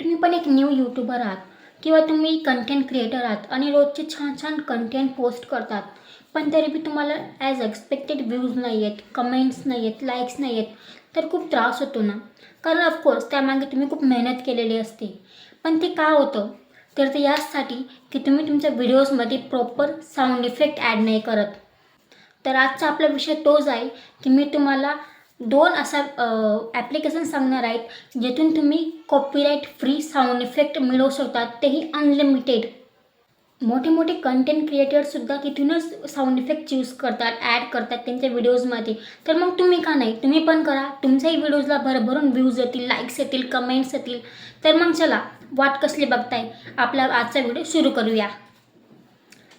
तुम्ही पण एक न्यू यूट्यूबर आहात. किंवा तुम्ही कंटेंट क्रिएटर आहात आणि रोजचे छान छान कंटेंट पोस्ट करतात. पण तरी बी तुम्हाला ॲज एक्सपेक्टेड व्ह्यूज नाही आहेत कमेंट्स नाही आहेत लाईक्स नाही आहेत तर खूप त्रास होतो ना. कारण ऑफकोर्स त्यामागे तुम्ही खूप मेहनत केलेली असते. पण ते का होतं? तर ते याचसाठी की तुम्ही तुमच्या व्हिडिओजमध्ये प्रॉपर साऊंड इफेक्ट ॲड नाही करत. तर आजचा आपला विषय तोच आहे की मी तुम्हाला दोन असा ॲप्लिकेशन सांगणार आहेत ज्यातून तुम्ही कॉपीराईट फ्री साऊंड इफेक्ट मिळवू शकता तेही अनलिमिटेड मोठे मोठे कंटेंट क्रिएटरसुद्धा तिथूनच साऊंड इफेक्ट चूज करतात ॲड करतात त्यांच्या व्हिडिओजमध्ये तर मग तुम्ही का नाही? तुम्ही पण करा. तुमच्याही व्हिडिओजला भरभरून व्ह्यूज येतील लाईक्स येतील कमेंट्स येतील. तर मग चला वाट कसली बघताय? आपला आजचा व्हिडिओ सुरू करूया.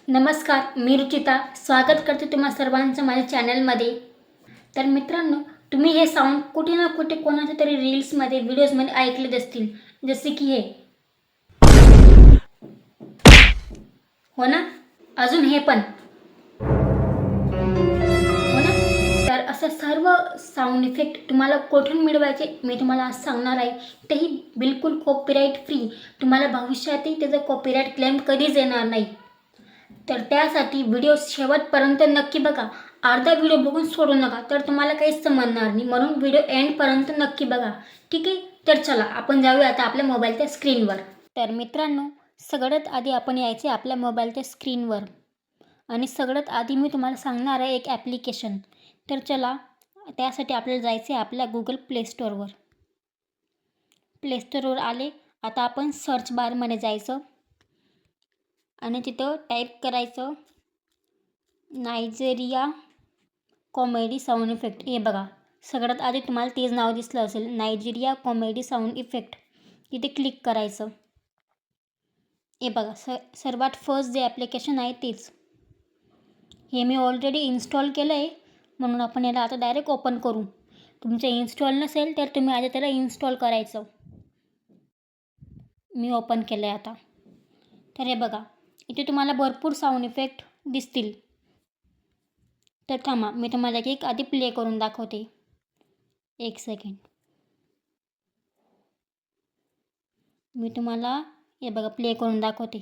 नमस्कार मी रुचिता. स्वागत करते तुम्हा सर्वांचं माझ्या चॅनलमध्ये तर मित्रांनो तुम्ही हे साऊंड कुठे ना कुठे कोणाच्या तरी रील्समध्ये व्हिडिओजमध्ये ऐकलेच असतील जसे की हे. हो ना? अजून हे पण. हो ना? तर असं सर्व साऊंड इफेक्ट तुम्हाला कुठून मिळवायचे मी तुम्हाला आज सांगणार आहे. तेही बिलकुल कॉपीराईट फ्री तुम्हाला भविष्यातही त्याचं कॉपीराईट क्लेम कधीच येणार नाही. तर त्यासाठी व्हिडिओ शेवटपर्यंत नक्की बघा. अर्धा व्हिडिओ बघून सोडू नका तर तुम्हाला काहीच समजणार नाही. म्हणून व्हिडिओ एंडपर्यंत नक्की बघा. ठीक आहे? तर चला आपण जाऊया आता आपल्या मोबाईलच्या स्क्रीनवर. तर मित्रांनो सगळ्यात आधी आपण यायचे आपल्या मोबाईलच्या स्क्रीनवर. आणि सगळ्यात आधी मी तुम्हाला सांगणार आहे एक ॲप्लिकेशन. तर चला त्यासाठी आपल्याला जायचे आपल्या गुगल प्ले स्टोअरवर प्ले स्टोअरवर आले. आता आपण सर्च बारमध्ये जायचं. आणि तिथं टाईप करायचं. नायजेरिया कॉमेडी साऊंड इफेक्ट हे बघा सगळ्यात आधी तुम्हाला तेच नाव दिसलं असेल. नायजेरिया कॉमेडी साऊंड इफेक्ट तिथे क्लिक करायचं. हे बघा स सर्वात फर्स्ट जे ॲप्लिकेशन आहे तेच. हे मी ऑलरेडी इन्स्टॉल केलं आहे म्हणून आपण याला आता डायरेक्ट ओपन करू. तुमचं इन्स्टॉल नसेल तर तुम्ही आधी त्याला इन्स्टॉल करायचं. मी ओपन केलं आहे आता. तर हे बघा इथे तुम्हाला भरपूर साऊंड इफेक्ट दिसतील. तर थांबा मी तुम्हाला एक आधी प्ले करून दाखवते. एक सेकंड मी तुम्हाला हे बघा प्ले करून दाखवते.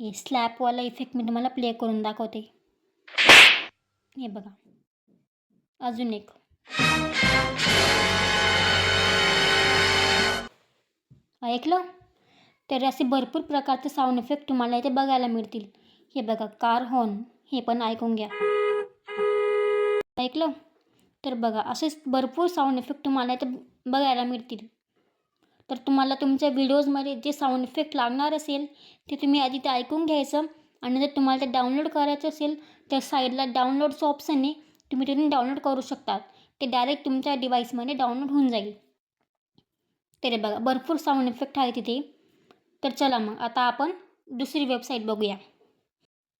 हे स्लॅपवाला इफेक्ट मी तुम्हाला प्ले करून दाखवते. हे बघा. अजून एक. ऐकलं? तर असे भरपूर प्रकारचे साऊंड इफेक्ट तुम्हाला इथे बघायला मिळतील. हे बघा कार हॉर्न हे पण ऐकून घ्या. ऐकलं? तर बघा असेच भरपूर साऊंड इफेक्ट तुम्हाला इथे बघायला मिळतील. तर तुम्हाला तुमच्या व्हिडिओजमध्ये जे साऊंड इफेक्ट लागणार असेल ते तुम्ही आधी ते ऐकून घ्यायचं आणि जर तुम्हाला ते डाउनलोड करायचं असेल तर साईडला डाउनलोडचं ऑप्शन आहे तुम्ही तिथून डाउनलोड करू शकतात. ते डायरेक्ट तुमच्या डिव्हाइसमध्ये डाउनलोड होऊन जाईल. तरी बघा भरपूर साऊंड इफेक्ट आहे तिथे. तर चला मग आता आपण दुसरी वेबसाईट बघूया.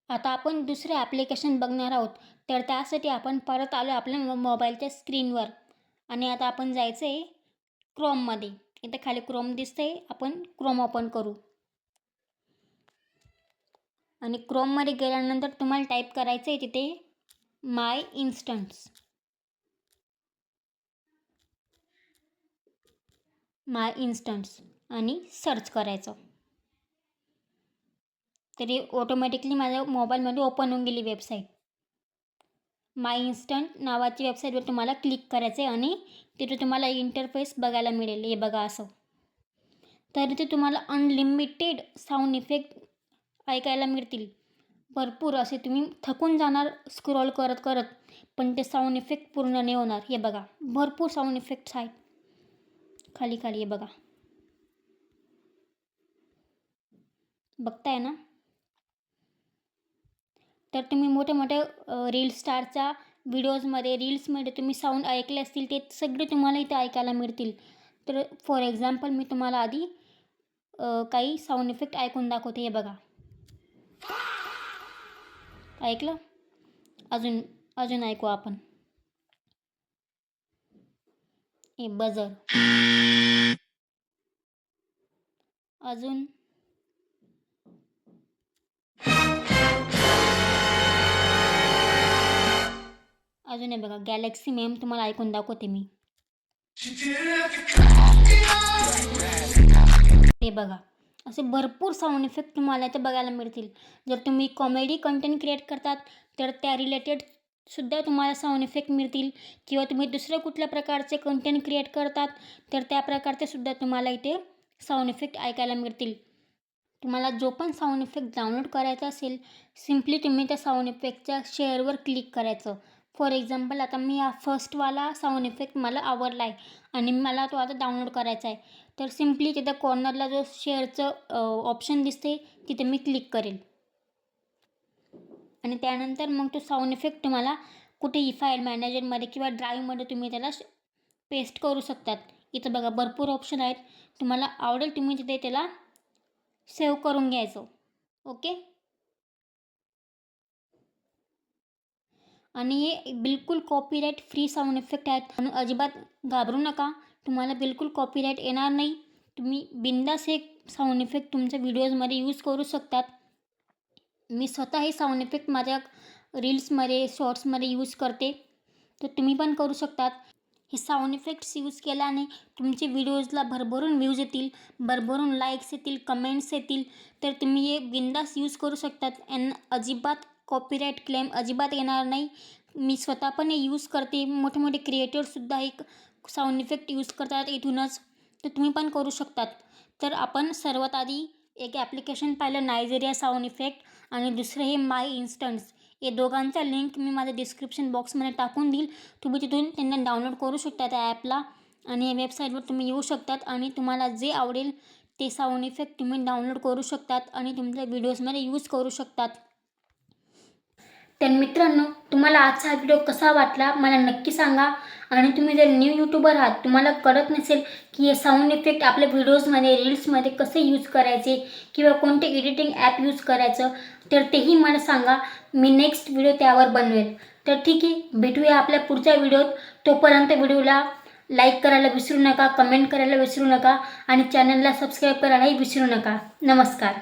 आता आपण दुसरे ॲप्लिकेशन बघणार आहोत. तर त्यासाठी आपण परत आलो आपल्या मोबाईलच्या स्क्रीनवर आणि आता आपण जायचं आहे क्रोममध्ये इथं खाली क्रोम दिसतंय. आपण क्रोम ओपन करू. आणि क्रोममध्ये गेल्यानंतर तुम्हाला टाईप करायचं आहे तिथे माय इन्स्टंट्स माय इन्स्टंट्स आणि सर्च करायचं. तरी ऑटोमॅटिकली माझ्या मोबाईलमध्ये ओपन होऊन गेली वेबसाईट माय इन्स्टंट नावाची वेबसाईटवर तुम्हाला क्लिक करायचं आहे आणि तिथे तुम्हाला इंटरफेस बघायला मिळेल. हे बघा असं. तर इथे तुम्हाला अनलिमिटेड साऊंड इफेक्ट ऐकायला मिळतील. भरपूर असे तुम्ही थकून जाणार स्क्रोल करत करत पण ते साऊंड इफेक्ट पूर्ण नाही होणार. हे बघा भरपूर साऊंड इफेक्ट्स आहेत. खाली खाली हे बघा. बघताय ना? तर तुम्ही मोठे मोठे रील स्टारच्या व्हिडिओजमध्ये रील्समध्ये तुम्ही साऊंड ऐकले असतील ते सगळे तुम्हाला इथे ऐकायला मिळतील. तर फॉर एक्झाम्पल मी तुम्हाला आधी काही साऊंड इफेक्ट ऐकून दाखवते. हे बघा. ऐकलं? अजून अजून ऐकू आपण. हे बजर अजून अजून आहे बघा गॅलेक्सी मेम तुम्हाला ऐकून दाखवते मी. ते बघा असे भरपूर साऊंड इफेक्ट तुम्हाला इथे बघायला मिळतील. जर तुम्ही कॉमेडी कंटेंट क्रिएट करतात तर त्या रिलेटेड सुद्धा तुम्हाला साऊंड इफेक्ट मिळतील. किंवा तुम्ही दुसऱ्या कुठल्या प्रकारचे कंटेंट क्रिएट करतात तर त्या प्रकारचे सुद्धा तुम्हाला इथे साऊंड इफेक्ट ऐकायला मिळतील. तुम्हाला जो पण साऊंड इफेक्ट डाउनलोड करायचा असेल सिम्पली तुम्ही त्या साऊंड इफेक्टच्या शेअरवर क्लिक करायचं. फॉर एक्झाम्पल आता मी हा फर्स्टवाला साऊंड इफेक्ट मला आवडला आहे आणि मला तो आता डाउनलोड करायचा आहे. तर सिम्पली तिथं कॉर्नरला जो शेअरचं ऑप्शन दिसते तिथे मी क्लिक करेल. आणि त्यानंतर मग तो साऊंड इफेक्ट तुम्हाला कुठेही फाईल मॅनेजरमध्ये किंवा ड्राईव्हमध्ये तुम्ही त्याला पेस्ट करू शकतात. इथं बघा भरपूर ऑप्शन आहेत. तुम्हाला आवडेल तुम्ही तिथे त्याला सेव्ह करून घ्यायचं. ओके आणि हे बिलकुल कॉपीराईट फ्री साऊंड इफेक्ट आहेत. म्हणून अजिबात घाबरू नका. तुम्हाला बिलकुल कॉपीराईट येणार नाही. तुम्ही बिंदास हे साऊंड इफेक्ट तुमच्या व्हिडिओजमध्ये यूज करू शकतात. मी स्वतः हे साऊंड इफेक्ट माझ्या रील्समध्ये शॉर्ट्समध्ये यूज करते. तर तुम्ही पण करू शकतात. हे साऊंड इफेक्ट्स यूज केल्याने तुमचे व्हिडिओजला भरभरून व्ह्यूज येतील भरभरून लाईक्स येतील कमेंट्स येतील. तर तुम्ही हे बिंदास यूज करू शकतात. यांना अजिबात कॉपीराईट क्लेम अजिबात येणार नाही. मी स्वतः पण हे यूज करते. मोठे मोठे क्रिएटरसुद्धा एक साऊंड इफेक्ट यूज करतात इथूनच. तर तुम्ही पण करू शकतात. तर आपण सर्वात आधी एक ॲप्लिकेशन पाहिलं नायजेरिया साऊंड इफेक्ट आणि दुसरं हे माय इन्स्टंट्स हे दोघांचा लिंक मी माझ्या डिस्क्रिप्शन बॉक्समध्ये टाकून देईल. तुम्ही तिथून त्यांना डाउनलोड करू शकता त्या ॲपला आणि या वेबसाईटवर तुम्ही येऊ शकतात आणि तुम्हाला जे आवडेल ते साऊंड इफेक्ट तुम्ही डाउनलोड करू शकतात आणि तुमच्या व्हिडिओजमध्ये यूज करू शकतात. तर मित्रांनो तुम्हाला आजचा हा व्हिडिओ कसा वाटला मला नक्की सांगा. आणि तुम्ही जर न्यू यूट्यूबर आहात तुम्हाला कळत नसेल की हे साऊंड इफेक्ट आपल्या व्हिडिओजमध्ये रील्समध्ये कसे यूज करायचे किंवा कोणते एडिटिंग ॲप यूज करायचं तर तेही मला सांगा. मी नेक्स्ट व्हिडिओ त्यावर बनवेल. तर ठीक आहे भेटूया आपल्या पुढच्या व्हिडिओत तोपर्यंत व्हिडिओला लाईक करायला विसरू नका कमेंट करायला विसरू नका आणि चॅनलला सबस्क्राईब करायलाही विसरू नका. नमस्कार.